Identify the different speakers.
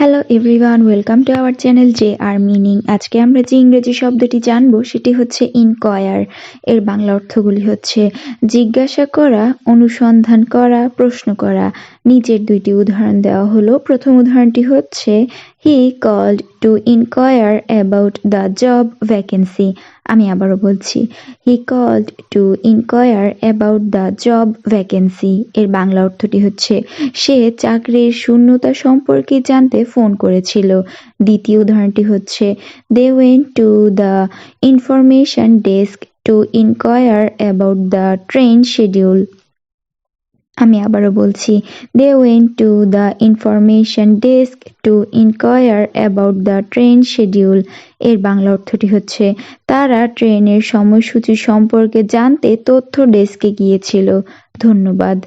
Speaker 1: Hello everyone welcome to our channel J R meaning আজকে আমরা যে ইংরেজি শব্দটি জানব, সেটি হচ্ছে ইনকয়ার এর বাংলা অর্থগুলি হচ্ছে জিজ্ঞাসা করা, অনুসন্ধান করা, প্রশ্ন করা। নিচের দুইটি উদাহরণ দেওয়া হলো। প্রথম উদাহরণটি হচ্ছে he called to inquire about the job vacancy আমি আবারও বলছি he called to inquire about the job vacancy এর বাংলা অর্থটি হচ্ছে, সে চাকরির শূন্যতা সম্পর্কে জানতে ফোন করেছিল। দ্বিতীয় উদাহরণটি হচ্ছে they went to the information desk to inquire about the train schedule আমি আবারও বলছি they went to the information desk to inquire about the train schedule এর বাংলা অর্থটি হচ্ছে, তারা ট্রেনের সময়সূচি সম্পর্কে জানতে তথ্য ডেস্কে গিয়েছিল। ধন্যবাদ।